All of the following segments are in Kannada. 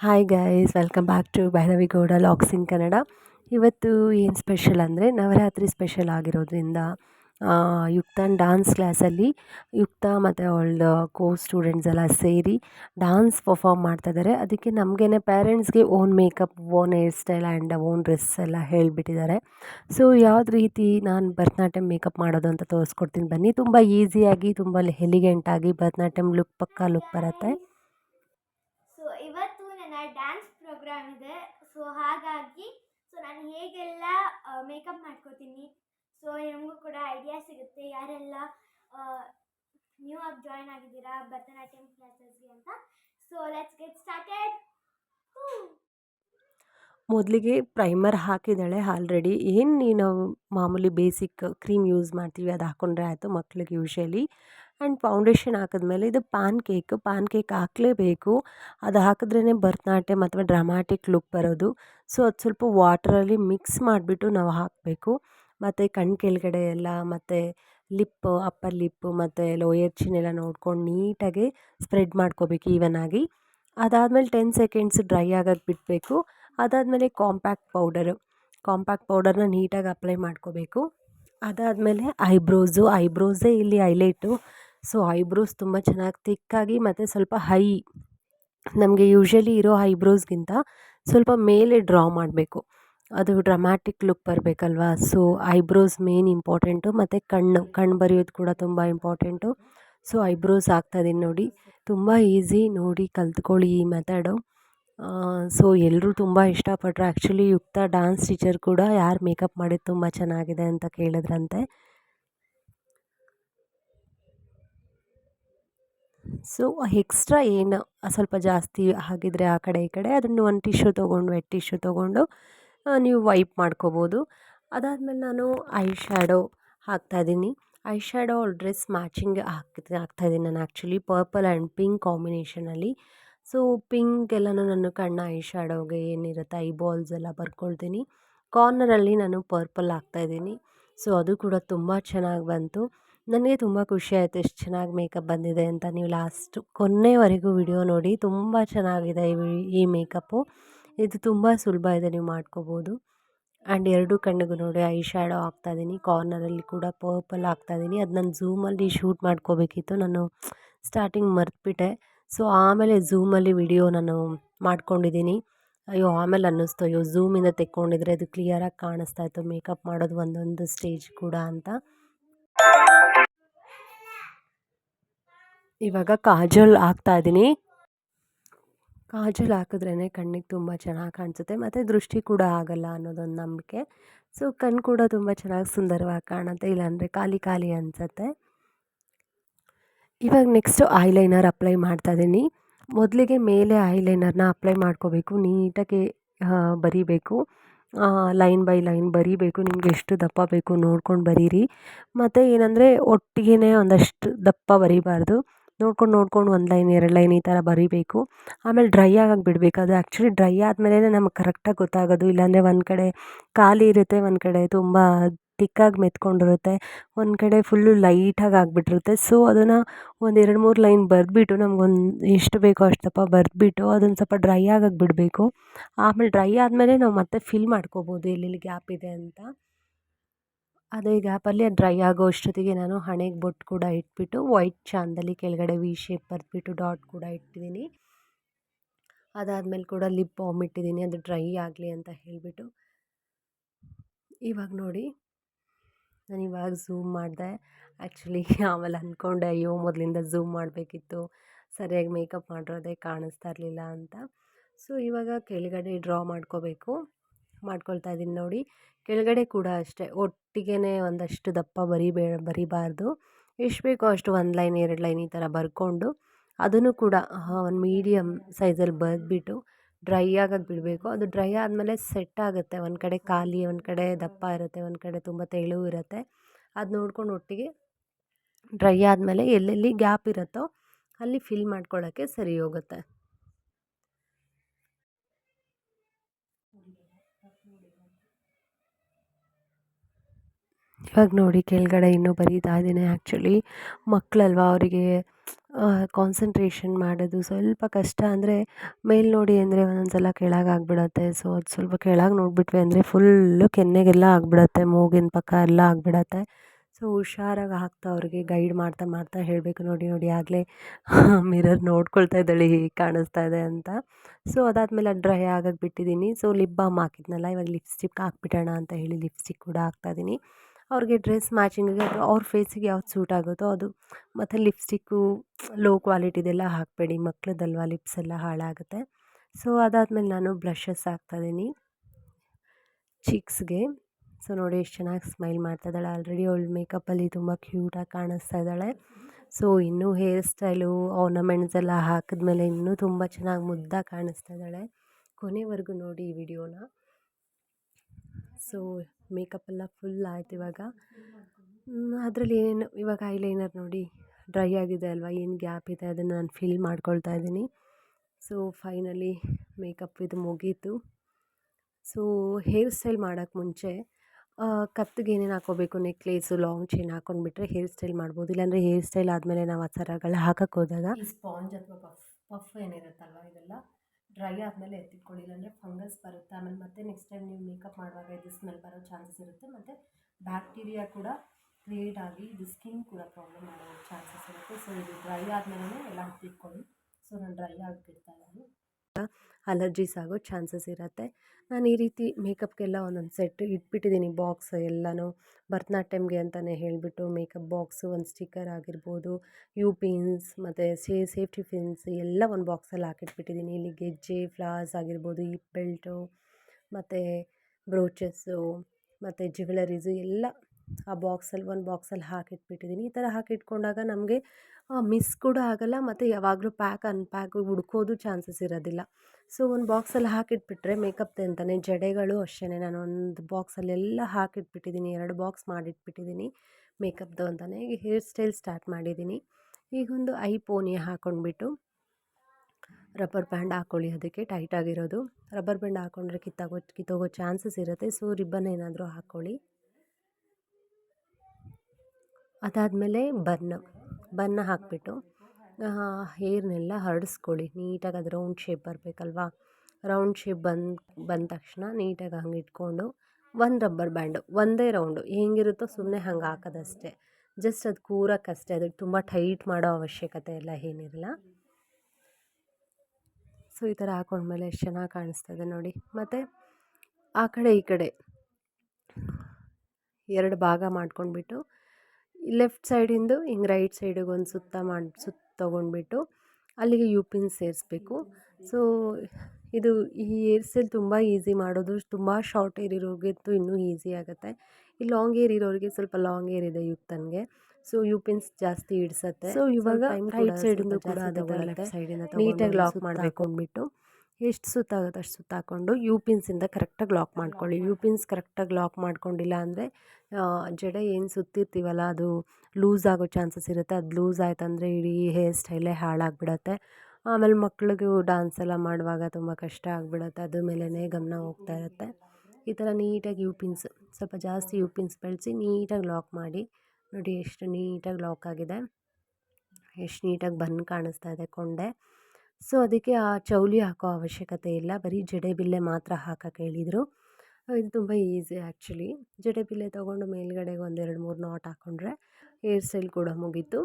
Hi guys welcome back to Bhairavi Gowda looks in Kannada ಇವತ್ತು ಏನು ಸ್ಪೆಷಲ್ ಅಂದರೆ ನವರಾತ್ರಿ ಸ್ಪೆಷಲ್ ಆಗಿರೋದ್ರಿಂದ ಯುಕ್ತನ್ ಡಾನ್ಸ್ ಕ್ಲಾಸಲ್ಲಿ ಯುಕ್ತ ಮತ್ತು ಅವಳ ಕೋ ಸ್ಟೂಡೆಂಟ್ಸ್ ಎಲ್ಲ ಸೇರಿ ಡಾನ್ಸ್ ಪರ್ಫಾರ್ಮ್ ಮಾಡ್ತಾಯಿದ್ದಾರೆ ಅದಕ್ಕೆ ನಮಗೇನೆ ಪೇರೆಂಟ್ಸ್ಗೆ own makeup own hair style and own dress ಎಲ್ಲ ಹೇಳಿಬಿಟ್ಟಿದ್ದಾರೆ. ಸೊ ಯಾವ್ದು ರೀತಿ ನಾನು ಭರತನಾಟ್ಯಂ ಮೇಕಪ್ ಮಾಡೋದು ಅಂತ ತೋರಿಸ್ಕೊಡ್ತೀನಿ ಬನ್ನಿ. ತುಂಬ ಈಸಿಯಾಗಿ ತುಂಬ ಎಲಿಗೆಂಟಾಗಿ ಭರತನಾಟ್ಯಂ ಲುಕ್ ಪಕ್ಕ ಲುಕ್ ಬರುತ್ತೆ. ಸೊ ಇವತ್ತು ನನ್ನ ಡ್ಯಾನ್ಸ್ ಪ್ರೋಗ್ರಾಮ್ ಇದೆ ಸೊ ಹಾಗಾಗಿ ಸೊ ನಾನು ಹೇಗೆಲ್ಲ ಮೇಕಪ್ ಮಾಡ್ಕೋತೀನಿ? ಸೊ ನಿಮಗೂ ಕೂಡ ಐಡಿಯಾ ಸಿಗುತ್ತೆ. ಯಾರೆಲ್ಲ ನ್ಯೂ ಆಗಿ ಜಾಯ್ನ್ ಆಗಿದ್ದೀರಾ, ಭರತನಾಟ್ಯಂ ಕ್ಲಾಸಸ್ಗೆ ಅಂತ? ಸೊ ಲೆಟ್ಸ್ ಗೆಟ್ ಸ್ಟಾರ್ಟೆಡ್ ಮೊದಲಿಗೆ ಪ್ರೈಮರ್ ಹಾಕಿದ್ದಾಳೆ ಆಲ್ರೆಡಿ ಏನು ನೀನು ಮಾಮೂಲಿ ಬೇಸಿಕ್ ಕ್ರೀಮ್ ಯೂಸ್ ಮಾಡ್ತೀವಿ, ಅದು ಹಾಕ್ಕೊಂಡ್ರೆ ಆಯಿತು ಮಕ್ಕಳಿಗೆ ಯೂಶ್ವಲಿ ಆ್ಯಂಡ್ ಫೌಂಡೇಶನ್ ಹಾಕಿದ್ಮೇಲೆ ಇದು ಪಾನ್ ಕೇಕ್. ಪಾನ್ ಕೇಕ್ ಹಾಕಲೇಬೇಕು. ಅದು ಹಾಕಿದ್ರೇ ಭರತನಾಟ್ಯಮ್ ಅಥವಾ ಡ್ರಾಮ್ಯಾಟಿಕ್ ಲುಕ್ ಬರೋದು. ಸೊ, ಅದು ಸ್ವಲ್ಪ ವಾಟ್ರಲ್ಲಿ ಮಿಕ್ಸ್ ಮಾಡಿಬಿಟ್ಟು ನಾವು ಹಾಕಬೇಕು. ಮತ್ತು ಕಣ್ಣು ಕೆಳಗಡೆ ಎಲ್ಲ, ಮತ್ತು ಲಿಪ್, ಅಪ್ಪರ್ ಲಿಪ್ಪು ಮತ್ತು ಲೋಯರ್ ಚಿನ್ ಎಲ್ಲ ನೋಡ್ಕೊಂಡು ನೀಟಾಗಿ ಸ್ಪ್ರೆಡ್ ಮಾಡ್ಕೋಬೇಕು ಈವನ್ ಆಗಿ. ಅದಾದಮೇಲೆ ಟೆನ್ ಸೆಕೆಂಡ್ಸ್ ಡ್ರೈ ಆಗೋಕ್ಕೆ ಬಿಡಬೇಕು ಅದಾದಮೇಲೆ ಕಾಂಪ್ಯಾಕ್ಟ್ ಪೌಡರು. ಕಾಂಪ್ಯಾಕ್ಟ್ ಪೌಡರ್ನ ನೀಟಾಗಿ ಅಪ್ಲೈ ಮಾಡ್ಕೋಬೇಕು. ಅದಾದಮೇಲೆ ಐಬ್ರೋಸು. ಐಬ್ರೋಸೇ ಇಲ್ಲಿ ಹೈಲೈಟು. ಸೊ, ಐಬ್ರೋಸ್ ತುಂಬ ಚೆನ್ನಾಗಿ ತಿಕ್ಕಾಗಿ ಮತ್ತು ಸ್ವಲ್ಪ ಹೈ, ನಮಗೆ ಯೂಶ್ವಲಿ ಇರೋ ಐಬ್ರೋಸ್ಗಿಂತ ಸ್ವಲ್ಪ ಮೇಲೆ ಡ್ರಾ ಮಾಡಬೇಕು. ಅದು ಡ್ರಮ್ಯಾಟಿಕ್ ಲುಕ್ ಬರಬೇಕಲ್ವಾ? ಸೊ, ಐಬ್ರೋಸ್ ಮೇನ್ ಇಂಪಾರ್ಟೆಂಟು ಮತ್ತು ಕಣ್ಣು ಕಣ್ಣು ಬರೆಯೋದು ಕೂಡ ತುಂಬ ಇಂಪಾರ್ಟೆಂಟು. ಸೊ, ಐಬ್ರೋಸ್ ಆಗ್ತಾಯಿದ್ದೀನಿ ನೋಡಿ. ತುಂಬ ಈಸಿ ನೋಡಿ ಕಲ್ತ್ಕೊಳ್ಳಿ ಈ ಮೆಥಡು. ಸೊ ಎಲ್ಲರೂ ತುಂಬ ಇಷ್ಟಪಟ್ಟರು ಆ್ಯಕ್ಚುಲಿ ಯುಕ್ತ ಡಾನ್ಸ್ ಟೀಚರ್ ಕೂಡ ಯಾರು ಮೇಕಪ್ ಮಾಡಿದ್ದು ತುಂಬ ಚೆನ್ನಾಗಿದೆ ಅಂತ ಕೇಳಿದ್ರಂತೆ. ಸೊ, ಎಕ್ಸ್ಟ್ರಾ ಏನು ಸ್ವಲ್ಪ ಜಾಸ್ತಿ ಆಗಿದ್ರೆ ಆ ಕಡೆ ಈ ಕಡೆ, ಅದನ್ನು ಒಂದು ಟಿಶ್ಯೂ ತೊಗೊಂಡು ವೆಟ್ ಟಿಶ್ಯೂ ತೊಗೊಂಡು ನೀವು ವೈಪ್ ಮಾಡ್ಕೋಬೋದು. ಅದಾದಮೇಲೆ ನಾನು ಐ ಶ್ಯಾಡೋ ಹಾಕ್ತಾಯಿದ್ದೀನಿ ಐ ಶ್ಯಾಡೋ ಡ್ರೆಸ್ ಮ್ಯಾಚಿಂಗ್ ಹಾಕ್ತಾ ಹಾಕ್ತಾಯಿದ್ದೀನಿ ನಾನು ಆ್ಯಕ್ಚುಲಿ ಪರ್ಪಲ್ ಆ್ಯಂಡ್ ಪಿಂಕ್ ಕಾಂಬಿನೇಷನಲ್ಲಿ ಸೊ ಪಿಂಕ್ ಎಲ್ಲನೂ ನಾನು ಕಣ್ಣ ಐ ಶ್ಯಾಡೋಗೆ ಏನಿರುತ್ತೆ ಐ ಬಾಲ್ಸ್ ಎಲ್ಲ ಬರ್ಕೊಳ್ತೀನಿ. ಕಾರ್ನರಲ್ಲಿ ನಾನು ಪರ್ಪಲ್ ಹಾಕ್ತಾಯಿದ್ದೀನಿ ಸೊ ಅದು ಕೂಡ ತುಂಬ ಚೆನ್ನಾಗಿ ಬಂತು. ನನಗೆ ತುಂಬ ಖುಷಿ ಆಯಿತು ಎಷ್ಟು ಚೆನ್ನಾಗಿ ಮೇಕಪ್ ಬಂದಿದೆ ಅಂತ. ನೀವು ಲಾಸ್ಟ್ ಕೊನೆವರೆಗೂ ವಿಡಿಯೋ ನೋಡಿ ತುಂಬ ಚೆನ್ನಾಗಿದೆ ಈ ಈ ಮೇಕಪ್ಪು ಇದು ತುಂಬ ಸುಲಭ ಇದೆ ನೀವು ಮಾಡ್ಕೋಬೋದು. ಆ್ಯಂಡ್ ಎರಡು ಕಣ್ಣಿಗೂ ನೋಡಿ ಐ ಶ್ಯಾಡೋ ಹಾಕ್ತಾಯಿದ್ದೀನಿ ಕಾರ್ನರಲ್ಲಿ ಕೂಡ ಪರ್ಪಲ್ ಹಾಕ್ತಾಯಿದ್ದೀನಿ ಅದು ನಾನು ಝೂಮಲ್ಲಿ ಶೂಟ್ ಮಾಡ್ಕೋಬೇಕಿತ್ತು. ನಾನು ಸ್ಟಾರ್ಟಿಂಗ್ ಮರೆತುಬಿಟ್ಟೆ. ಸೊ ಆಮೇಲೆ ಝೂಮಲ್ಲಿ ವಿಡಿಯೋ ನಾನು ಮಾಡ್ಕೊಂಡಿದ್ದೀನಿ. ಅಯ್ಯೋ, ಆಮೇಲೆ ಅನ್ನಿಸ್ತು. ಅಯ್ಯೋ ಝೂಮಿಂದ ತೆಕ್ಕೊಂಡಿದ್ರೆ ಅದು ಕ್ಲಿಯರಾಗಿ ಕಾಣಿಸ್ತಾ ಇತ್ತು. ಮೇಕಪ್ ಮಾಡೋದು ಒಂದೊಂದು ಸ್ಟೇಜ್ ಕೂಡ ಅಂತ. ಇವಾಗ ಕಾಜಲ್ ಹಾಕ್ತಾ ಇದ್ದೀನಿ. ಕಾಜಲ್ ಹಾಕಿದ್ರೇ ಕಣ್ಣಿಗೆ ತುಂಬ ಚೆನ್ನಾಗಿ ಕಾಣಿಸುತ್ತೆ, ಮತ್ತು ದೃಷ್ಟಿ ಕೂಡ ಆಗಲ್ಲ ಅನ್ನೋದೊಂದು ನಂಬಿಕೆ. ಸೊ ಕಣ್ಣು ಕೂಡ ತುಂಬ ಚೆನ್ನಾಗಿ ಸುಂದರವಾಗಿ ಕಾಣುತ್ತೆ, ಇಲ್ಲಾಂದರೆ ಖಾಲಿ ಖಾಲಿ ಅನಿಸುತ್ತೆ. ಇವಾಗ ನೆಕ್ಸ್ಟು ಐಲೈನರ್ ಅಪ್ಲೈ ಮಾಡ್ತಾ ಇದ್ದೀನಿ. ಮೊದಲಿಗೆ ಮೇಲೆ ಐಲೈನರ್ನ ಅಪ್ಲೈ ಮಾಡ್ಕೋಬೇಕು, ನೀಟಾಗಿ ಬರೀಬೇಕು. ಲೈನ್ ಬೈ ಲೈನ್ ಬರೀಬೇಕು, ನಿಮ್ಗೆ ಎಷ್ಟು ದಪ್ಪ ಬೇಕು ನೋಡ್ಕೊಂಡು ಬರೀರಿ. ಮತ್ತು ಏನಂದರೆ ಒಟ್ಟಿಗೆ ಒಂದಷ್ಟು ದಪ್ಪ ಬರೀಬಾರ್ದು. ನೋಡ್ಕೊಂಡು ನೋಡ್ಕೊಂಡು ಒಂದು ಲೈನ್, ಎರಡು ಲೈನ್ ಈ ಥರ ಬರೀಬೇಕು. ಆಮೇಲೆ ಡ್ರೈ ಆಗಕ್ಕೆ ಬಿಡಬೇಕು. ಅದು ಆ್ಯಕ್ಚುಲಿ ಡ್ರೈ ಆದಮೇಲೆ ನಮಗೆ ಕರೆಕ್ಟಾಗಿ ಗೊತ್ತಾಗೋದು. ಇಲ್ಲಾಂದರೆ ಒಂದು ಕಡೆ ಖಾಲಿ ಇರುತ್ತೆ, ಒಂದು ಕಡೆ ತುಂಬ ತಿಕ್ಕಾಗಿ ಮೆತ್ಕೊಂಡಿರುತ್ತೆ. ಒಂದು ಕಡೆ ಫುಲ್ಲು ಲೈಟಾಗಿ ಆಗಿಬಿಟ್ಟಿರುತ್ತೆ. ಸೊ ಅದನ್ನು ಒಂದು ಎರಡು ಮೂರು ಲೈನ್ ಬರೆದ್ಬಿಟ್ಟು ನಮ್ಗೊಂದು ಎಷ್ಟು ಬೇಕೋ ಅಷ್ಟು ದಪ್ಪ ಬರೆದ್ಬಿಟ್ಟು ಅದನ್ನು ಸ್ವಲ್ಪ ಡ್ರೈ ಆಗಕ್ಕೆ ಬಿಡಬೇಕು. ಆಮೇಲೆ ಡ್ರೈ ಆದಮೇಲೆ ನಾವು ಮತ್ತೆ ಫಿಲ್ ಮಾಡ್ಕೋಬೋದು ಎಲ್ಲೆಲ್ಲಿ ಗ್ಯಾಪ್ ಇದೆ ಅಂತ. ಅದೇ ಗ್ಯಾಪಲ್ಲಿ ಅದು ಡ್ರೈ ಆಗೋ ಅಷ್ಟೊತ್ತಿಗೆ ನಾನು ಹಣೆಗೆ ಬೊಟ್ಟು ಕೂಡ ಇಟ್ಬಿಟ್ಟು ವೈಟ್ ಚಾಂದಲ್ಲಿ ಕೆಳಗಡೆ ವಿ ಶೇಪ್ ಬರೆದ್ಬಿಟ್ಟು ಡಾಟ್ ಕೂಡ ಇಟ್ಟಿದ್ದೀನಿ ಅದಾದಮೇಲೆ ಕೂಡ ಲಿಪ್ ಬಾಮ್ ಇಟ್ಟಿದ್ದೀನಿ ಅದು ಡ್ರೈ ಆಗಲಿ ಅಂತ ಹೇಳಿಬಿಟ್ಟು. ಇವಾಗ ನೋಡಿ. ನಾನು ಇವಾಗ ಝೂಮ್ ಮಾಡಿದೆ. ಆ್ಯಕ್ಚುಲಿ ಆಮೇಲೆ ಅಂದ್ಕೊಂಡೆ ಅಯ್ಯೋ, ಮೊದಲಿಂದ ಝೂಮ್ ಮಾಡಬೇಕಿತ್ತು. ಸರಿಯಾಗಿ ಮೇಕಪ್ ಮಾಡಿರೋದೇ ಕಾಣಿಸ್ತಾ ಇರಲಿಲ್ಲ ಅಂತ. ಸೊ ಇವಾಗ ಕೆಳಗಡೆ ಡ್ರಾ ಮಾಡ್ಕೋಬೇಕು. ಮಾಡ್ಕೊಳ್ತಾ ಇದ್ದೀನಿ ನೋಡಿ. ಕೆಳಗಡೆ ಕೂಡ ಅಷ್ಟೇ. ಒಟ್ಟಿಗೆ ಒಂದಷ್ಟು ದಪ್ಪ ಬರಿಬೇ ಬರಿಬಾರ್ದು. ಎಷ್ಟು ಬೇಕೋ ಅಷ್ಟು ಒಂದು ಲೈನ್, ಎರಡು ಲೈನ್ ಈ ಥರ ಬರ್ಕೊಂಡು, ಅದನ್ನು ಕೂಡ ಒಂದು ಮೀಡಿಯಮ್ ಸೈಜಲ್ಲಿ ಬರೆದ್ಬಿಟ್ಟು ಡ್ರೈ ಆಗಕ್ಕೆ ಬಿಡಬೇಕು. ಅದು ಡ್ರೈ ಆದಮೇಲೆ ಸೆಟ್ ಆಗುತ್ತೆ. ಒಂದು ಕಡೆ ಖಾಲಿ, ಒಂದು ಕಡೆ ದಪ್ಪ ಇರುತ್ತೆ, ಒಂದು ಕಡೆ ತುಂಬ ತೆಳು ಇರುತ್ತೆ. ಅದು ನೋಡ್ಕೊಂಡು ಒಟ್ಟಿಗೆ ಡ್ರೈ ಆದಮೇಲೆ ಎಲ್ಲೆಲ್ಲಿ ಗ್ಯಾಪ್ ಇರುತ್ತೋ ಅಲ್ಲಿ ಫಿಲ್ ಮಾಡ್ಕೊಳ್ಳೋಕ್ಕೆ ಸರಿ ಹೋಗುತ್ತೆ. ಇವಾಗ ನೋಡಿ ಕೆಳಗಡೆ ಇನ್ನೂ ಬರೀತಾ ಇದ್ದೀನಿ ಆ್ಯಕ್ಚುಲಿ ಮಕ್ಕಳಲ್ವಾ ಅವರಿಗೆ ಕಾನ್ಸಂಟ್ರೇಷನ್ ಮಾಡೋದು. ಸ್ವಲ್ಪ ಕಷ್ಟ ಅಂದರೆ ಮೇಲೆ ನೋಡಿ ಅಂದರೆ ಒಂದೊಂದು ಸಲ ಕೆಳಗೆ ಆಗಿಬಿಡತ್ತೆ. ಸೊ ಅದು ಸ್ವಲ್ಪ ಕೆಳಗೆ ನೋಡಿಬಿಟ್ವಿ ಅಂದರೆ ಫುಲ್ಲು ಕೆನ್ನೆಗೆಲ್ಲ ಆಗಿಬಿಡತ್ತೆ. ಮೂಗಿನ ಪಕ್ಕ ಎಲ್ಲ ಆಗಿಬಿಡತ್ತೆ. ಸೊ ಹುಷಾರಾಗಿ ಹಾಕ್ತಾ ಅವ್ರಿಗೆ ಗೈಡ್ ಮಾಡ್ತಾ ಮಾಡ್ತಾ ಹೇಳಬೇಕು. ನೋಡಿ ನೋಡಿ ಆಗಲೇ ಮಿರರ್ ನೋಡ್ಕೊಳ್ತಾ ಇದ್ದಾಳೆ. ಹೀಗೆ ಕಾಣಿಸ್ತಾ ಇದೆ ಅಂತ. ಸೊ ಅದಾದಮೇಲೆ ಅದು ಡ್ರೈ ಆಗಕ್ಕೆ ಬಿಟ್ಟಿದ್ದೀನಿ ಸೊ ಲಿಪ್ ಬಾಮ್ ಹಾಕಿದ್ನಲ್ಲ. ಇವಾಗ ಲಿಪ್ಸ್ಟಿಕ್ ಹಾಕ್ಬಿಡೋಣ ಅಂತ ಹೇಳಿ ಲಿಪ್ಸ್ಟಿಕ್ ಕೂಡ ಹಾಕ್ತಾ ಹಾಕ್ತಾಯಿದ್ದೀನಿ ಅವ್ರಿಗೆ ಡ್ರೆಸ್ ಮ್ಯಾಚಿಂಗಿಗೆ ಅವ್ರ ಫೇಸಿಗೆ ಯಾವ್ದು ಸೂಟ್ ಆಗುತ್ತೋ ಅದು. ಮತ್ತು ಲಿಪ್ಸ್ಟಿಕ್ಕು ಲೋ ಕ್ವಾಲಿಟಿದೆಲ್ಲ ಹಾಕಬೇಡಿ. ಮಕ್ಕಳದಲ್ವ ಲಿಪ್ಸ್ ಎಲ್ಲ ಹಾಳಾಗುತ್ತೆ. ಸೊ ಅದಾದಮೇಲೆ ನಾನು ಬ್ಲಷಸ್ ಹಾಕ್ತಾಯಿದ್ದೀನಿ ಚೀಕ್ಸ್ಗೆ ಸೊ ನೋಡಿ ಎಷ್ಟು ಚೆನ್ನಾಗಿ ಸ್ಮೈಲ್ ಮಾಡ್ತಾ ಇದ್ದಾಳೆ. ಆಲ್ರೆಡಿ ಅವಳು ಮೇಕಪ್ಪಲ್ಲಿ ತುಂಬ ಕ್ಯೂಟಾಗಿ ಕಾಣಿಸ್ತಾ ಇದ್ದಾಳೆ. ಸೊ ಇನ್ನೂ ಹೇರ್ ಸ್ಟೈಲು ಆರ್ನಮೆಂಟ್ಸ್ ಎಲ್ಲ ಹಾಕಿದ್ಮೇಲೆ ಇನ್ನೂ ತುಂಬ ಚೆನ್ನಾಗಿ ಮುದ್ದಾಗಿ ಕಾಣಿಸ್ತಾ ಇದ್ದಾಳೆ. ಕೊನೆವರೆಗೂ ನೋಡಿ ಈ ವಿಡಿಯೋನ ಸೊ ಮೇಕಪ್ ಎಲ್ಲ ಫುಲ್ ಆಯ್ತು ಇವಾಗ. ಅದರಲ್ಲಿ ಏನೇನು, ಇವಾಗ ಐಲೈನರ್ ನೋಡಿ, ಡ್ರೈ ಆಗಿದೆ ಅಲ್ವಾ, ಏನು ಗ್ಯಾಪ್ ಇದೆ ಅದನ್ನು ನಾನು ಫಿಲ್ ಮಾಡ್ಕೊಳ್ತಾ ಇದ್ದೀನಿ. ಸೊ, ಫೈನಲಿ ಮೇಕಪ್ ಇದು ಮುಗೀತು. ಸೊ, ಹೇರ್ ಸ್ಟೈಲ್ ಮಾಡೋಕ್ಕೆ ಮುಂಚೆ ಕತ್ತಿಗೆ ಏನೇನು ಹಾಕೋಬೇಕು, ನೆಕ್ಲೇಸು ಲಾಂಗ್ ಚೈನ್ ಹಾಕೊಂಡ್ಬಿಟ್ರೆ ಹೇರ್ ಸ್ಟೈಲ್ ಮಾಡ್ಬೋದು. ಇಲ್ಲಾಂದರೆ ಹೇರ್ ಸ್ಟೈಲ್ ಆದಮೇಲೆ ನಾವು ಆ ಥರಗಳು ಹಾಕಕ್ಕೆ ಹೋದಾಗ ಸ್ಪಾಂಜ್ ಅಥವಾ ಪಫ್ ಪಫ್ ಏನಿರುತ್ತಲ್ವ ಇದೆಲ್ಲ? ಡ್ರೈ ಆದಮೇಲೆ ಎತ್ತಿಟ್ಕೊಳ್ಳಿ, ಇಲ್ಲಾಂದರೆ ಫಂಗಸ್ ಬರುತ್ತೆ. ಆಮೇಲೆ ಮತ್ತೆ ನೆಕ್ಸ್ಟ್ ಟೈಮ್ ನೀವು ಮೇಕಪ್ ಮಾಡುವಾಗ ಇದು ಸ್ಮೆಲ್ ಬರೋ ಚಾನ್ಸಸ್ ಇರುತ್ತೆ. ಮತ್ತು ಬ್ಯಾಕ್ಟೀರಿಯಾ ಕೂಡ ಕ್ರಿಯೇಟ್ ಆಗಿ ಇದು ಸ್ಕಿನ್ ಕೂಡ ಪ್ರಾಬ್ಲಮ್ ಮಾಡೋ ಚಾನ್ಸಸ್ ಇರುತ್ತೆ. ಸೊ ಇದು ಡ್ರೈ ಆದಮೇಲೆ ಎಲ್ಲ ಹತ್ತಿಟ್ಕೊಳ್ಳಿ. ಸೊ ನಾನು ಡ್ರೈ ಆಗಿಬಿಡ್ತಾ ಇದ್ದೀನಿ ಅಲರ್ಜೀಸ್ ಆಗೋ ಚಾನ್ಸಸ್ ಇರುತ್ತೆ. ನಾನು ಈ ರೀತಿ ಮೇಕಪ್ಗೆಲ್ಲ ಒಂದೊಂದು ಸೆಟ್ ಇಟ್ಬಿಟ್ಟಿದ್ದೀನಿ ಬಾಕ್ಸ್ ಎಲ್ಲನೂ. ಭರತನಾಟ್ಯಮ್ಗೆ ಅಂತಲೇ ಹೇಳಿಬಿಟ್ಟು ಮೇಕಪ್ ಬಾಕ್ಸು, ಒಂದು ಸ್ಟಿಕ್ಕರ್ ಆಗಿರ್ಬೋದು, ಯು ಪಿನ್ಸ್ ಮತ್ತು ಸೇ, ಸೇಫ್ಟಿ ಪಿನ್ಸ್ ಎಲ್ಲ ಒಂದು ಬಾಕ್ಸಲ್ಲಿ ಹಾಕಿಟ್ಬಿಟ್ಟಿದ್ದೀನಿ ಇಲ್ಲಿ ಗೆಜ್ಜೆ, ಫ್ಲಾಸ್ ಆಗಿರ್ಬೋದು, ಈ ಬೆಲ್ಟು, ಮತ್ತು ಬ್ರೋಚಸ್ಸು, ಮತ್ತು ಜ್ಯುವೆಲರೀಸು ಎಲ್ಲ ಆ ಬಾಕ್ಸಲ್ಲಿ ಒಂದು ಬಾಕ್ಸಲ್ಲಿ ಹಾಕಿಟ್ಬಿಟ್ಟಿದ್ದೀನಿ. ಈ ಥರ ಹಾಕಿಟ್ಕೊಂಡಾಗ ನಮಗೆ ಮಿಸ್ ಕೂಡ ಆಗಲ್ಲ ಮತ್ತು ಯಾವಾಗಲೂ ಪ್ಯಾಕ್ ಅನ್ಪ್ಯಾಕ್ ಹುಡ್ಕೋದು ಚಾನ್ಸಸ್ ಇರೋದಿಲ್ಲ. ಸೊ, ಒಂದು ಬಾಕ್ಸಲ್ಲಿ ಹಾಕಿಟ್ಬಿಟ್ರೆ ಮೇಕಪ್ದು ಅಂತಲೇ ಜಡೆಗಳು ಅಷ್ಟೇ ನಾನು ಒಂದು ಬಾಕ್ಸಲ್ಲೆಲ್ಲ ಹಾಕಿಟ್ಬಿಟ್ಟಿದ್ದೀನಿ, ಎರಡು ಬಾಕ್ಸ್ ಮಾಡಿಟ್ಬಿಟ್ಟಿದ್ದೀನಿ ಮೇಕಪ್ದು ಅಂತಲೇ ಈಗ ಹೇರ್ ಸ್ಟೈಲ್ ಸ್ಟಾರ್ಟ್ ಮಾಡಿದ್ದೀನಿ. ಈಗೊಂದು ಐ ಪೋನಿ ಹಾಕ್ಕೊಂಡ್ಬಿಟ್ಟು ರಬ್ಬರ್ ಬ್ಯಾಂಡ್ ಹಾಕ್ಕೊಳ್ಳಿ ಅದಕ್ಕೆ ಟೈಟಾಗಿರೋದು ರಬ್ಬರ್ ಬ್ಯಾಂಡ್ ಹಾಕ್ಕೊಂಡ್ರೆ ಕಿತ್ತಾಗೋ, ಕಿತ್ತೋಗೋ ಚಾನ್ಸಸ್ ಇರುತ್ತೆ. ಸೊ, ರಿಬ್ಬನ್ ಏನಾದರೂ ಹಾಕ್ಕೊಳ್ಳಿ ಅದಾದಮೇಲೆ ಬನ್ನ ಬನ್ನ ಹಾಕಿಬಿಟ್ಟು ಹೇರ್ನೆಲ್ಲ ಹರಡಿಸ್ಕೊಳ್ಳಿ. ನೀಟಾಗಿ ಅದು ರೌಂಡ್ ಶೇಪ್ ಬರಬೇಕಲ್ವಾ? ರೌಂಡ್ ಶೇಪ್ ಬಂದು, ಬಂದ ತಕ್ಷಣ ನೀಟಾಗಿ ಹಂಗೆ ಇಟ್ಕೊಂಡು ಒಂದು ರಬ್ಬರ್ ಬ್ಯಾಂಡು, ಒಂದೇ ರೌಂಡು. ಹೆಂಗಿರುತ್ತೋ ಸುಮ್ಮನೆ ಹಂಗೆ ಹಾಕೋದಷ್ಟೇ. ಜಸ್ಟ್ ಅದು ಕೂರೋಕ್ಕಷ್ಟೇ. ಅದಕ್ಕೆ ತುಂಬ ಟೈಟ್ ಮಾಡೋ ಅವಶ್ಯಕತೆ ಎಲ್ಲ ಏನಿರಲ್ಲ. ಸೊ, ಈ ಥರ ಹಾಕೊಂಡ್ಮೇಲೆ ಎಷ್ಟು ಚೆನ್ನಾಗಿ ಕಾಣಿಸ್ತದೆ ನೋಡಿ. ಮತ್ತು ಆ ಕಡೆ ಈ ಕಡೆ ಎರಡು ಭಾಗ ಮಾಡ್ಕೊಂಡ್ಬಿಟ್ಟು ಲೆಫ್ಟ್ ಸೈಡಿಂದು ಹಿಂಗೆ ರೈಟ್ ಸೈಡಿಗೆ ಒಂದು ಸುತ್ತ ಮಾಡಿ ಸುತ್ತ ತೊಗೊಂಡ್ಬಿಟ್ಟು ಅಲ್ಲಿಗೆ ಯು ಪಿನ್ ಸೇರಿಸ್ಬೇಕು. ಸೊ ಇದು ಈ ಹೇರ್ ಸ್ಟೈಲ್ ತುಂಬ ಈಸಿ ಮಾಡೋದು ತುಂಬ ಶಾರ್ಟ್ ಹೇರ್ ಇರೋರಿಗಂತೂ ಇನ್ನೂ ಈಸಿ ಆಗುತ್ತೆ. ಈ ಲಾಂಗ್ ಏರ್ ಇರೋರಿಗೆ ಸ್ವಲ್ಪ ಲಾಂಗ್ ಏರ್ ಇದೆ ಯುಕ್ತನ್ಗೆ. ಸೊ ಯು ಪಿನ್ಸ್ ಜಾಸ್ತಿ ಹಿಡ್ಸತ್ತೆ. ಸೊ ಇವಾಗ ರೈಟ್ ಸೈಡಿಂದ ಕೂಡ ಅದೇ ಲೆಫ್ಟ್ ಸೈಡಿಂದ ನೀಟಾಗಿ ಲಾಕ್ ಮಾಡಬೇಕು. ಅಂದ್ಬಿಟ್ಟು ಎಷ್ಟು ಸುತ್ತಾಗುತ್ತೆ ಅಷ್ಟು ಸುತ್ತಾಕೊಂಡು ಯು ಪಿನ್ಸಿಂದ ಕರೆಕ್ಟಾಗಿ ಲಾಕ್ ಮಾಡ್ಕೊಳ್ಳಿ. ಯು ಪಿನ್ಸ್ ಕರೆಕ್ಟಾಗಿ ಲಾಕ್ ಮಾಡ್ಕೊಂಡಿಲ್ಲ ಅಂದರೆ ಜಡೆ ಏನು ಸುತ್ತಿರ್ತೀವಲ್ಲ, ಅದು ಲೂಸ್ ಆಗೋ ಚಾನ್ಸಸ್ ಇರುತ್ತೆ. ಅದು ಲೂಸ್ ಆಯ್ತು ಅಂದರೆ ಇಡೀ ಹೇರ್ ಸ್ಟೈಲೇ ಹಾಳಾಗಿಬಿಡತ್ತೆ. ಆಮೇಲೆ ಮಕ್ಳಿಗೂ ಡ್ಯಾನ್ಸ್ ಎಲ್ಲ ಮಾಡುವಾಗ ತುಂಬ ಕಷ್ಟ ಆಗಿಬಿಡತ್ತೆ. ಅದ್ರ ಮೇಲೇ ಗಮನ ಹೋಗ್ತಾ ಇರುತ್ತೆ. ಈ ಥರ ನೀಟಾಗಿ ಯು ಪಿನ್ಸ್, ಸ್ವಲ್ಪ ಜಾಸ್ತಿ ಯು ಪಿನ್ಸ್ ಬೆಳೆಸಿ ನೀಟಾಗಿ ಲಾಕ್ ಮಾಡಿ. ನೋಡಿ, ಎಷ್ಟು ನೀಟಾಗಿ ಲಾಕ್ ಆಗಿದೆ. ಎಷ್ಟು ನೀಟಾಗಿ ಬಂದು ಕಾಣಿಸ್ತಾ ಇದೆ ಕೊಂಡೆ. ಸೊ, ಅದಕ್ಕೆ ಆ ಚೌಲಿ ಹಾಕೋ ಅವಶ್ಯಕತೆ ಇಲ್ಲ. ಬರೀ ಜಡೆ ಬಿಲ್ಲೆ ಮಾತ್ರ ಹಾಕಕ್ಕೆ ಹೇಳಿದರು ಇದು ತುಂಬ ಈಸಿ ಆ್ಯಕ್ಚುಲಿ ಜಡೆ ಬಿಲ್ಲೆ ತೊಗೊಂಡು ಮೇಲ್ಗಡೆಗೆ ಒಂದೆರಡು ಮೂರು ನಾಟ್ ಹಾಕ್ಕೊಂಡ್ರೆ ಹೇರ್ ಸ್ಟೈಲ್ ಕೂಡ ಮುಗೀತು.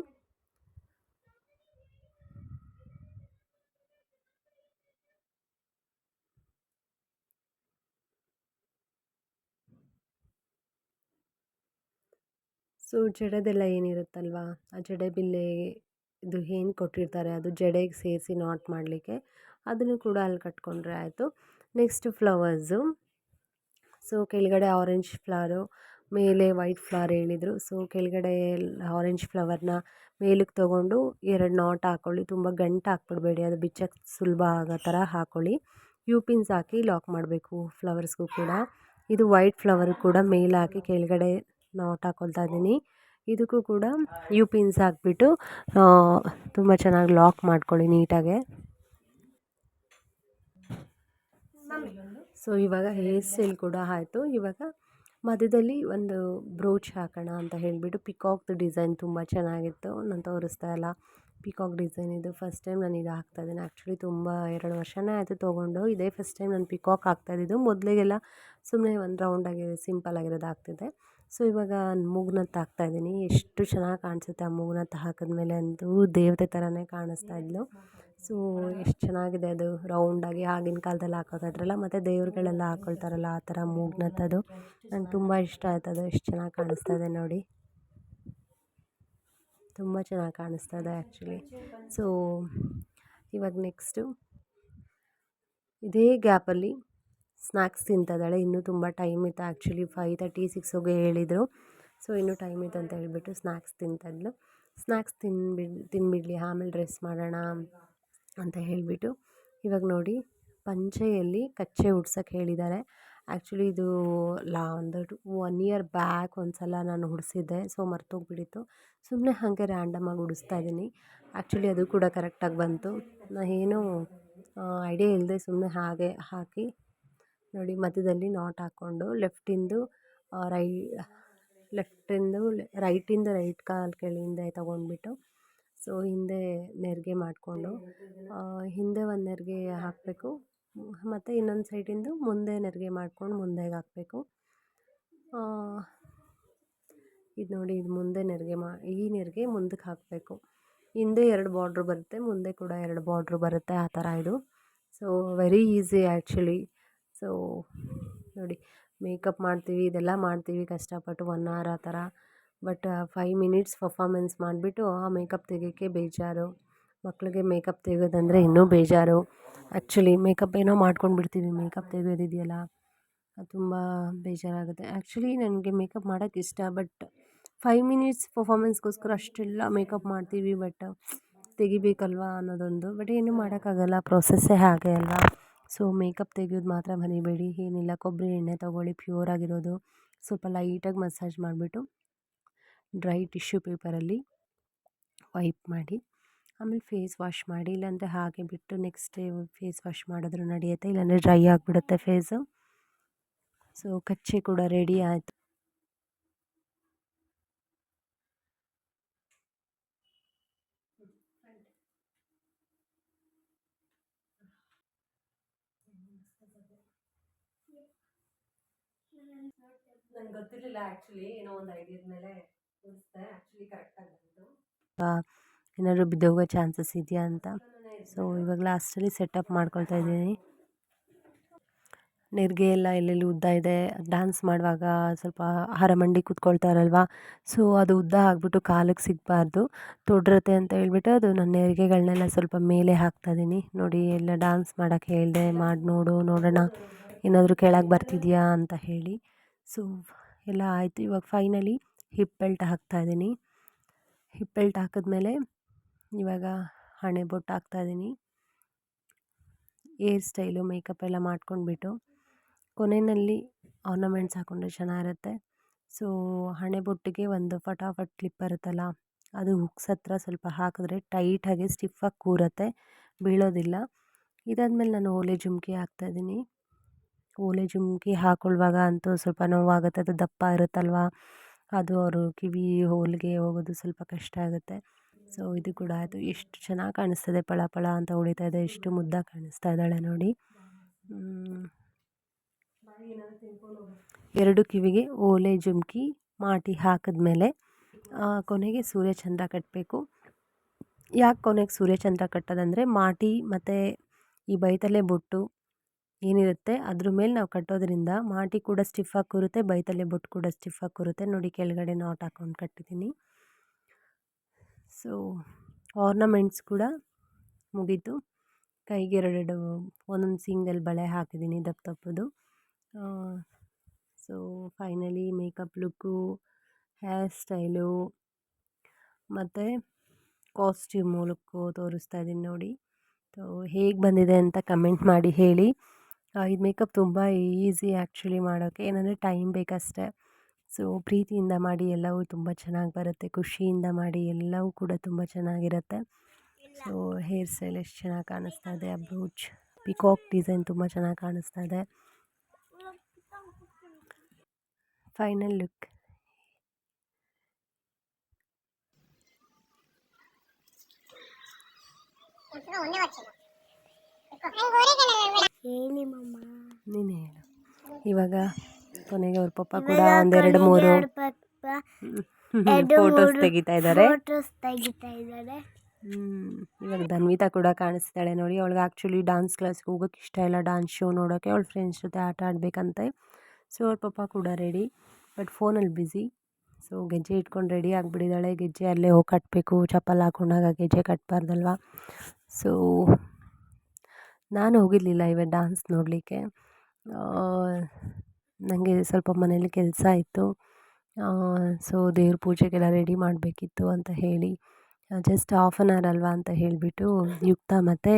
ಸೊ, ಜಡೆದೆಲ್ಲ ಏನಿರುತ್ತಲ್ವಾ? ಆ ಜಡೆ ಬಿಲ್ಲೆ ಇದು ಏನು ಕೊಟ್ಟಿರ್ತಾರೆ ಅದು ಜಡೆಗೆ ಸೇರಿಸಿ ನಾಟ್ ಮಾಡಲಿಕ್ಕೆ ಅದನ್ನು ಕೂಡ ಅಲ್ಲಿ ಕಟ್ಕೊಂಡ್ರೆ ಆಯಿತು. ನೆಕ್ಸ್ಟ್ ಫ್ಲವರ್ಸು ಸೊ ಕೆಳಗಡೆ ಆರೆಂಜ್ ಫ್ಲವರು ಮೇಲೆ ವೈಟ್ ಫ್ಲವರ್ ಹೇಳಿದರು. ಸೊ ಕೆಳಗಡೆ ಆರೆಂಜ್ ಫ್ಲವರ್ನ ಮೇಲಕ್ಕೆ ತೊಗೊಂಡು ಎರಡು ನಾಟ್ ಹಾಕ್ಕೊಳ್ಳಿ ತುಂಬ ಗಂಟು ಹಾಕ್ಬಿಡ್ಬೇಡಿ. ಅದು ಬಿಚ್ಚಕ್ಕೆ ಸುಲಭ ಆಗೋ ಥರ ಹಾಕ್ಕೊಳ್ಳಿ ಯು ಪಿನ್ಸ್ ಹಾಕಿ ಲಾಕ್ ಮಾಡಬೇಕು ಫ್ಲವರ್ಸ್ಗೂ ಕೂಡ. ಇದು ವೈಟ್ ಫ್ಲವರ್ ಕೂಡ ಮೇಲೆ ಹಾಕಿ ಕೆಳಗಡೆ ನಾಟ್ ಹಾಕ್ಕೊಳ್ತಾ ಇದ್ದೀನಿ. ಇದಕ್ಕೂ ಕೂಡ ಯು ಪಿನ್ಸ್ ಹಾಕ್ಬಿಟ್ಟು ತುಂಬ ಚೆನ್ನಾಗಿ ಲಾಕ್ ಮಾಡ್ಕೊಳ್ಳಿ ನೀಟಾಗೆ. ಸೊ ಇವಾಗ ಹೇರ್ ಸ್ಟೈಲ್ ಕೂಡ ಆಯಿತು. ಇವಾಗ ಮಧ್ಯದಲ್ಲಿ ಒಂದು ಬ್ರೋಚ್ ಹಾಕೋಣ ಅಂತ ಹೇಳಿಬಿಟ್ಟು ಪಿಕಾಕ್ದು ಡಿಸೈನ್ ತುಂಬ ಚೆನ್ನಾಗಿತ್ತು. ನಾನು ತೋರಿಸ್ತಾ ಇಲ್ಲ. ಪಿಕಾಕ್ ಡಿಸೈನ್ ಇದು ಫಸ್ಟ್ ಟೈಮ್ ನಾನು ಇದು ಹಾಕ್ತಾ ಇದ್ದೀನಿ. ಆ್ಯಕ್ಚುಲಿ ತುಂಬ ಎರಡು ವರ್ಷನೇ ಆಯಿತು ತೊಗೊಂಡು. ಇದೇ ಫಸ್ಟ್ ಟೈಮ್ ನಾನು ಪಿಕಾಕ್ ಹಾಕ್ತಾಯಿದ್ದಿದ್ದು ಮೊದಲಿಗೆಲ್ಲ ಸುಮ್ಮನೆ ಒಂದು ರೌಂಡಾಗಿ ಸಿಂಪಲ್ ಆಗಿರೋದು ಹಾಕ್ತಿದ್ದೆ. ಸೊ ಇವಾಗ ಮೂಗ್ನತ್ತು ಹಾಕ್ತಾಯಿದ್ದೀನಿ ಎಷ್ಟು ಚೆನ್ನಾಗಿ ಕಾಣಿಸುತ್ತೆ ಆ ಮೂಗ್ನತ್ತು ಹಾಕಿದ್ಮೇಲೆ ಅಂತೂ ದೇವತೆ ಥರನೇ ಕಾಣಿಸ್ತಾ ಇದ್ಲು. ಸೊ ಎಷ್ಟು ಚೆನ್ನಾಗಿದೆ ಅದು ರೌಂಡಾಗಿ ಆಗಿನ ಕಾಲದಲ್ಲಿ ಹಾಕೋದ್ರಲ್ಲ ಇದ್ರಲ್ಲ ಮತ್ತು ದೇವ್ರುಗಳೆಲ್ಲ ಹಾಕೊಳ್ತಾರಲ್ಲ ಆ ಥರ ಮೂಗ್ನತ್ತದು ನಂಗೆ ತುಂಬ ಇಷ್ಟ ಆಯ್ತು ಅದು. ಎಷ್ಟು ಚೆನ್ನಾಗಿ ಕಾಣಿಸ್ತಾ ಇದೆ ನೋಡಿ. ತುಂಬ ಚೆನ್ನಾಗಿ ಕಾಣಿಸ್ತಾ ಇದೆ ಆ್ಯಕ್ಚುಲಿ ಸೊ ಇವಾಗ ನೆಕ್ಸ್ಟು ಇದೇ ಗ್ಯಾಪಲ್ಲಿ ಸ್ನ್ಯಾಕ್ಸ್ ತಿಂತಿದ್ದಾಳೆ. ಇನ್ನೂ ತುಂಬ ಟೈಮ್ ಇತ್ತು ಆ್ಯಕ್ಚುಲಿ ಫೈವ್ ತರ್ಟಿ ಸಿಕ್ಸ್ಗೆ ಹೇಳಿದರು. ಸೊ ಇನ್ನೂ ಟೈಮ್ ಇತ್ತು ಅಂತ ಹೇಳಿಬಿಟ್ಟು ಸ್ನ್ಯಾಕ್ಸ್ ತಿಂತಾಯಿದ್ಲು ಸ್ನ್ಯಾಕ್ಸ್ ತಿನ್ಬಿಡ್, ತಿನ್ಬಿಡಲಿ, ಆಮೇಲೆ ಡ್ರೆಸ್ ಮಾಡೋಣ ಅಂತ ಹೇಳಿಬಿಟ್ಟು ಇವಾಗ ನೋಡಿ, ಪಂಚೆಯಲ್ಲಿ ಕಚ್ಚೆ ಉಡ್ಸೋಕ್ಕೆ ಹೇಳಿದ್ದಾರೆ. ಆ್ಯಕ್ಚುಲಿ ಇದು ಲಾ ಒಂದು ಒನ್ ಇಯರ್ ಬ್ಯಾಕ್ ಒಂದು ಸಲ ನಾನು ಹುಡ್ಸಿದ್ದೆ, ಸೊ ಮರ್ತೋಗ್ಬಿಟ್ಟಿತ್ತು. ಸುಮ್ಮನೆ ಹಾಗೆ ರ್ಯಾಂಡಮಾಗಿ ಹುಡಿಸ್ತಾ ಇದ್ದೀನಿ. ಆ್ಯಕ್ಚುಲಿ ಅದು ಕೂಡ ಕರೆಕ್ಟಾಗಿ ಬಂತು. ನಾ ಏನೂ ಐಡಿಯಾ ಇಲ್ಲದೆ ಸುಮ್ಮನೆ ಹಾಗೆ ಹಾಕಿ ನೋಡಿ ಮಧ್ಯದಲ್ಲಿ ನಾಟ್ ಹಾಕ್ಕೊಂಡು ಲೆಫ್ಟಿಂದು ರೈ ಲೆಫ್ಟಿಂದು ರೈಟಿಂದ ರೈಟ್ ಕಾಲು ಕೆಳಗಿಂದ ತೊಗೊಂಡ್ಬಿಟ್ಟು, ಸೊ ಹಿಂದೆ ನೆರಿಗೆ ಮಾಡಿಕೊಂಡು ಹಿಂದೆ ಒಂದು ನೆರಿಗೆ ಹಾಕಬೇಕು. ಮತ್ತು ಇನ್ನೊಂದು ಸೈಡಿಂದು ಮುಂದೆ ನೆರಿಗೆ ಮಾಡ್ಕೊಂಡು ಮುಂದೆಗೆ ಹಾಕಬೇಕು. ಇದು ನೋಡಿ, ಇದು ಮುಂದೆ ನೆರಿಗೆ ಮಾ, ಈ ನೆರಿಗೆ ಮುಂದಕ್ಕೆ ಹಾಕಬೇಕು. ಹಿಂದೆ ಎರಡು ಬಾರ್ಡ್ರ್ ಬರುತ್ತೆ, ಮುಂದೆ ಕೂಡ ಎರಡು ಬಾರ್ಡ್ರ್ ಬರುತ್ತೆ ಆ ಥರ ಇದು. So very easy actually so ನೋಡಿ ಮೇಕಪ್ ಮಾಡ್ತೀವಿ, ಇದೆಲ್ಲ ಮಾಡ್ತೀವಿ ಕಷ್ಟಪಟ್ಟು ಒನ್ ಅವರ್ ಆ ಥರ ಬಟ್ ಫೈವ್ ಮಿನಿಟ್ಸ್ ಪರ್ಫಾಮೆನ್ಸ್ ಮಾಡಿಬಿಟ್ಟು ಆ ಮೇಕಪ್ ತೆಗಿಯೋಕ್ಕೆ ಬೇಜಾರು. ಮಕ್ಳಿಗೆ ಮೇಕಪ್ ತೆಗೆಯೋದಂದರೆ ಇನ್ನೂ ಬೇಜಾರು. ಆ್ಯಕ್ಚುಲಿ ಮೇಕಪ್ ಏನೋ ಮಾಡ್ಕೊಂಡು ಬಿಡ್ತೀವಿ ಮೇಕಪ್ ತೆಗೆಯೋದಿದೆಯಲ್ಲ, ಅದು ತುಂಬ ಬೇಜಾರಾಗುತ್ತೆ. ಆ್ಯಕ್ಚುಲಿ ನನಗೆ ಮೇಕಪ್ ಮಾಡೋಕ್ಕೆ ಇಷ್ಟ, ಬಟ್ ಫೈವ್ ಮಿನಿಟ್ಸ್ ಪರ್ಫಾಮೆನ್ಸ್ಗೋಸ್ಕರ ಅಷ್ಟೆಲ್ಲ ಮೇಕಪ್ ಮಾಡ್ತೀವಿ, ಬಟ್ ತೆಗಿಬೇಕಲ್ವಾ ಅನ್ನೋದೊಂದು. ಬಟ್ ಏನೂ ಮಾಡೋಕ್ಕಾಗಲ್ಲ, ಪ್ರೊಸೆಸ್ಸೇ ಹಾಗೆ ಅಲ್ವಾ? ಸೊ, ಮೇಕಪ್ ತೆಗೆಯೋದು ಮಾತ್ರ ಮರಿಬೇಡಿ. ಏನಿಲ್ಲ, ಕೊಬ್ಬರಿ ಎಣ್ಣೆ ತೊಗೊಳ್ಳಿ, ಪ್ಯೂರ್ ಆಗಿರೋದು. ಸ್ವಲ್ಪ ಲೈಟಾಗಿ ಮಸಾಜ್ ಮಾಡಿಬಿಟ್ಟು ಡ್ರೈ ಟಿಶ್ಯೂ ಪೇಪರಲ್ಲಿ ವೈಪ್ ಮಾಡಿ. ಆಮೇಲೆ ಫೇಸ್ ವಾಶ್ ಮಾಡಿ ಇಲ್ಲಾಂದರೆ ಹಾಗೆ ಬಿಟ್ಟು ನೆಕ್ಸ್ಟ್ ಡೇ ಫೇಸ್ ವಾಶ್ ಮಾಡಿದ್ರೂ ನಡೆಯುತ್ತೆ ಇಲ್ಲಾಂದರೆ ಡ್ರೈ ಆಗಿಬಿಡುತ್ತೆ ಫೇಸು. ಸೊ ಕಚ್ಚೆ ಕೂಡ ರೆಡಿ ಆಯಿತು. ನನಗೆ ಗೊತ್ತಿರಲಿಲ್ಲ ಆ್ಯಕ್ಚುಲಿ ಏನೋ ಒಂದು ಐಡಿಯಾದ ಮೇಲೆ ಕರೆಕ್ಟಾಗಿ ಬಂತು. ಏನಾದರೂ ಬಿದ್ದೋಗೋ ಚಾನ್ಸಸ್ ಇದೆಯಾ ಅಂತ. ಸೊ ಇವಾಗ ಲಾಸ್ಟಲ್ಲಿ ಸೆಟಪ್ ಮಾಡ್ಕೊಳ್ತಾ ಇದ್ದೀನಿ. ನೆರಿಗೆ ಎಲ್ಲ ಎಲ್ಲೆಲ್ಲಿ ಉದ್ದ ಇದೆ ಡ್ಯಾನ್ಸ್ ಮಾಡುವಾಗ ಸ್ವಲ್ಪ ಹರಮಂಡಿ ಕೂತ್ಕೊಳ್ತಾರಲ್ವ ಸೊ ಅದು ಉದ್ದ ಆಗಿಬಿಟ್ಟು ಕಾಲಿಗೆ ಸಿಗಬಾರ್ದು. ತೊಡ್ರತೆ ಅಂತ ಹೇಳ್ಬಿಟ್ಟು ಅದು ನನ್ನ ನೆರಿಗೆಗಳನ್ನೆಲ್ಲ ಸ್ವಲ್ಪ ಮೇಲೆ ಹಾಕ್ತಾಯಿದ್ದೀನಿ ನೋಡಿ, ಎಲ್ಲ ಡ್ಯಾನ್ಸ್ ಮಾಡೋಕ್ಕೆ ಹೇಳಿದೆ, ಮಾಡಿ ನೋಡು, ನೋಡೋಣ. ಏನಾದರೂ ಕೆಳಗೆ ಬರ್ತಿದೆಯಾ ಅಂತ ಹೇಳಿ. ಸೊ ಎಲ್ಲ ಆಯಿತು. ಇವಾಗ ಫೈನಲಿ ಹಿಪ್ ಬೆಲ್ಟ್ ಹಾಕ್ತಾಯಿದ್ದೀನಿ ಹಿಪ್ ಬೆಲ್ಟ್ ಹಾಕಿದ್ಮೇಲೆ ಇವಾಗ ಹಣೆ ಬೊಟ್ಟು ಹಾಕ್ತಾಯಿದ್ದೀನಿ ಏರ್ ಸ್ಟೈಲು, ಮೇಕಪ್ ಎಲ್ಲ ಮಾಡ್ಕೊಂಡ್ಬಿಟ್ಟು ಕೊನೆಯಲ್ಲಿ ಆರ್ನಮೆಂಟ್ಸ್ ಹಾಕ್ಕೊಂಡ್ರೆ ಚೆನ್ನಾಗಿರುತ್ತೆ. ಸೊ, ಹಣೆ ಬೊಟ್ಟಿಗೆ ಒಂದು ಫಟಾಫಟ್ ಕ್ಲಿಪ್ ಬರುತ್ತಲ್ಲ, ಅದು ಹುಕ್ಸ್ ಹತ್ರ ಸ್ವಲ್ಪ ಹಾಕಿದ್ರೆ ಟೈಟಾಗಿ ಸ್ಟಿಫಾಗಿ ಕೂರುತ್ತೆ, ಬೀಳೋದಿಲ್ಲ. ಇದಾದಮೇಲೆ ನಾನು ಓಲೆ ಜುಮ್ಕಿ ಹಾಕ್ತಾಯಿದ್ದೀನಿ ಓಲೆ ಜುಮ್ಕಿ ಹಾಕೊಳ್ಳುವಾಗ ಅಂತೂ ಸ್ವಲ್ಪ ನೋವಾಗುತ್ತೆ, ಅದು ದಪ್ಪ ಇರುತ್ತಲ್ವ? ಅದು ಅವರು ಕಿವಿ ಹೋಲಿಗೆ ಹೋಗೋದು ಸ್ವಲ್ಪ ಕಷ್ಟ ಆಗುತ್ತೆ. ಸೊ, ಇದು ಕೂಡ ಆಯಿತು. ಎಷ್ಟು ಚೆನ್ನಾಗಿ ಕಾಣಿಸ್ತದೆ ಪಳ ಪಳ ಅಂತ ಹೊಳಿತಾ ಇದೆ, ಎಷ್ಟು ಮುದ್ದಾಗಿ ಕಾಣಿಸ್ತಾ ಇದ್ದಾಳೆ ನೋಡಿ. ಎರಡು ಕಿವಿಗೆ ಓಲೆ ಜುಮ್ಕಿ ಮಾಟಿ ಹಾಕಿದ್ಮೇಲೆ ಕೊನೆಗೆ ಸೂರ್ಯಚಂದ್ರ ಕಟ್ಟಬೇಕು ಯಾಕೆ ಕೊನೆಗೆ ಸೂರ್ಯಚಂದ್ರ ಕಟ್ಟೋದಂದರೆ, ಮಾಟಿ ಮತ್ತು ಈ ಬೈತಲೆ ಬೊಟ್ಟು ಏನಿರುತ್ತೆ, ಅದ್ರ ಮೇಲೆ ನಾವು ಕಟ್ಟೋದ್ರಿಂದ ಮಾಟಿ ಕೂಡ ಸ್ಟಿಫಾಗಿ ಕೂರುತ್ತೆ ಬೈತಲೆ ಬೊಟ್ಟು ಕೂಡ ಸ್ಟಿಫಾಗಿ ಕೂರುತ್ತೆ. ನೋಡಿ, ಕೆಳಗಡೆ ನಾಟ್ ಹಾಕೊಂಡು ಕಟ್ಟಿದ್ದೀನಿ. ಸೊ ಆರ್ನಮೆಂಟ್ಸ್ ಕೂಡ ಮುಗೀತು. ಕೈಗೆ ಎರಡೆರಡು, ಒಂದೊಂದು ಸಿಂಗಲ್ ಬಳೆ ಹಾಕಿದ್ದೀನಿ ದಪ್ಪ ದಪ್ಪದು so finally makeup look hair style ಮತ್ತು ಕಾಸ್ಟ್ಯೂಮ್ ಲುಕ್ಕು ತೋರಿಸ್ತಾ ಇದ್ದೀನಿ ನೋಡಿ. ಸೊ ಹೇಗೆ ಬಂದಿದೆ ಅಂತ ಕಮೆಂಟ್ ಮಾಡಿ ಹೇಳಿ. ಇದು ಮೇಕಪ್ ತುಂಬ ಈಸಿ ಆ್ಯಕ್ಚುಲಿ ಮಾಡೋಕ್ಕೆ ಏನಂದರೆ ಟೈಮ್ ಬೇಕಷ್ಟೆ. ಸೊ ಪ್ರೀತಿಯಿಂದ ಮಾಡಿ ಎಲ್ಲವೂ ತುಂಬ ಚೆನ್ನಾಗಿ ಬರುತ್ತೆ. ಖುಷಿಯಿಂದ ಮಾಡಿ ಎಲ್ಲವೂ ಕೂಡ ತುಂಬ ಚೆನ್ನಾಗಿರುತ್ತೆ. ಸೊ ಹೇರ್ ಸ್ಟೈಲ್ ಎಷ್ಟು ಚೆನ್ನಾಗಿ ಕಾಣಿಸ್ತಾ ಇದೆ ಬ್ರೂಚ್ ಪಿಕಾಕ್ ಡಿಸೈನ್ ತುಂಬ ಚೆನ್ನಾಗಿ ಕಾಣಿಸ್ತಾ ಇದೆ. Final look. ಹೇಳಿ ಮಮ್ಮ ನೀನು ಹೇಳು. ಇವಾಗ ಕೊನೆಗೆ ಅವ್ರ ಪಪ್ಪ ಕೂಡ ಒಂದೆರಡು ಮೂರು ಫೋಟೋಸ್ ಮೂರು ತೆಗಿತಾ ಇದ್ದಾರೆ ಫೋಟೋಸ್ ತೆಗಿತಾ ಇದ್ದಾರೆ ಹ್ಮ್. ಇವಾಗ ಧನ್ವಿತಾ ಕೂಡ ಕಾಣಿಸ್ತಾಳೆ ನೋಡಿ. ಅವಳಿಗೆ ಆ್ಯಕ್ಚುಲಿ ಡಾನ್ಸ್ ಕ್ಲಾಸ್ಗೆ ಹೋಗೋಕೆ ಇಷ್ಟ ಇಲ್ಲ ಡಾನ್ಸ್ ಶೋ ನೋಡೋಕ್ಕೆ ಅವಳ ಫ್ರೆಂಡ್ಸ್ ಜೊತೆ ಆಟ ಆಡಬೇಕಂತೆ. ಸೊ ಅವ್ರ ಪಪ್ಪ ಕೂಡ ರೆಡಿ ಬಟ್ ಫೋನಲ್ಲಿ ಬ್ಯುಸಿ ಸೊ ಗೆಜ್ಜೆ ಇಟ್ಕೊಂಡು ರೆಡಿ ಆಗಿಬಿಟ್ಟಿದ್ದಾಳೆ ಗೆಜ್ಜೆ ಅಲ್ಲೇ ಹೋಗಿ ಕಟ್ಟಬೇಕು ಚಪ್ಪಲ್ ಹಾಕೊಂಡಾಗ ಗೆಜ್ಜೆ ಕಟ್ಟಬಾರ್ದಲ್ವ ಸೊ ನಾನು ಹೋಗಿರಲಿಲ್ಲ ಇವತ್ತು ಡಾನ್ಸ್ ನೋಡಲಿಕ್ಕೆ. ನನಗೆ ಸ್ವಲ್ಪ ಮನೇಲಿ ಕೆಲಸ ಇತ್ತು. ಸೊ ದೇವ್ರ ಪೂಜೆಗೆಲ್ಲ ರೆಡಿ ಮಾಡಬೇಕಿತ್ತು ಅಂತ ಹೇಳಿ ಜಸ್ಟ್ ಹಾಫ್ ಆನ್ ಅವರ್ ಅಲ್ವಾ ಅಂತ ಹೇಳಿಬಿಟ್ಟು ಯುಕ್ತ ಮತ್ತು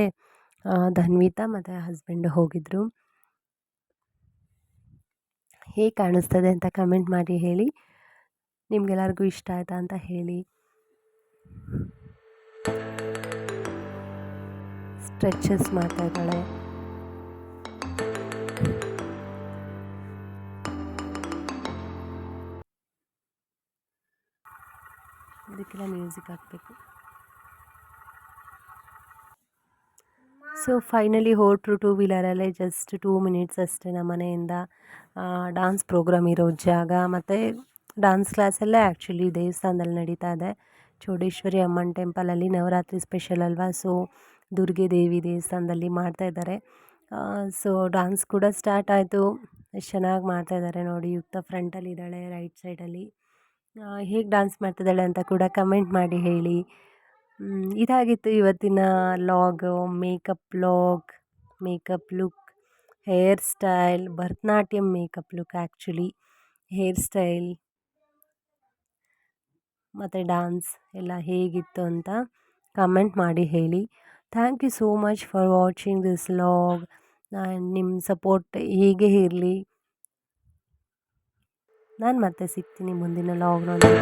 ಧನ್ವಿತಾ ಮತ್ತು ಹಸ್ಬೆಂಡ್ ಹೋಗಿದ್ದರು ಹೇಗೆ ಕಾಣಿಸ್ತದೆ ಅಂತ ಕಮೆಂಟ್ ಮಾಡಿ ಹೇಳಿ, ನಿಮ್ಗೆಲ್ಲರಿಗೂ ಇಷ್ಟ ಆಯಿತಾ ಅಂತ ಹೇಳಿ. ಸ್ಟ್ರೆಚಸ್ ಮಾಡ್ತಾ ಇದ್ದಾಳೆ. ಅದಕ್ಕೆಲ್ಲ ಮ್ಯೂಸಿಕ್ ಹಾಕಬೇಕು. ಸೊ ಫೈನಲಿ ಹೋಟ್ರು ಟೂ ವೀಲರಲ್ಲೇ ಜಸ್ಟ್ ಟೂ ಮಿನಿಟ್ಸ್ ಅಷ್ಟೇ ನಮ್ಮ ಮನೆಯಿಂದ ಡಾನ್ಸ್ ಪ್ರೋಗ್ರಾಮ್ ಇರೋ ಜಾಗ. ಮತ್ತು ಡಾನ್ಸ್ ಕ್ಲಾಸಲ್ಲೇ ಆ್ಯಕ್ಚುಲಿ ದೇವಸ್ಥಾನದಲ್ಲಿ ನಡೀತಾ ಇದೆ. ಚೌಡೇಶ್ವರಿ ಅಮ್ಮನ ಟೆಂಪಲಲ್ಲಿ ನವರಾತ್ರಿ ಸ್ಪೆಷಲ್ ಅಲ್ವಾ? ಸೊ ದುರ್ಗೆ ದೇವಿ ದೇವಸ್ಥಾನದಲ್ಲಿ ಮಾಡ್ತಾ ಇದ್ದಾರೆ. ಸೊ ಡಾನ್ಸ್ ಕೂಡ ಸ್ಟಾರ್ಟ್ ಆಯಿತು. ಚೆನ್ನಾಗಿ ಮಾಡ್ತಾ ಇದ್ದಾರೆ ನೋಡಿ. ಯುಕ್ತ ಫ್ರಂಟಲ್ಲಿ ಇದ್ದಾಳೆ ರೈಟ್ ಸೈಡಲ್ಲಿ ಹೇಗೆ ಡಾನ್ಸ್ ಮಾಡ್ತಿದ್ದಾಳೆ ಅಂತ ಕೂಡ ಕಮೆಂಟ್ ಮಾಡಿ ಹೇಳಿ. ಇದಾಗಿತ್ತು ಇವತ್ತಿನ vlog makeup vlog makeup look hair style Bharatanatyam makeup look actually hair style ಮತ್ತು ಡ್ಯಾನ್ಸ್ ಎಲ್ಲ ಹೇಗಿತ್ತು ಅಂತ ಕಮೆಂಟ್ ಮಾಡಿ ಹೇಳಿ. Thank you so much for watching this vlog ನಿಮ್ಮ ಸಪೋರ್ಟ್ ಹೀಗೆ ಇರಲಿ? ನಾನು ಮತ್ತೆ ಸಿಗ್ತೀನಿ ಮುಂದಿನ ಲಾಗ್ನೊಂದಿಗೆ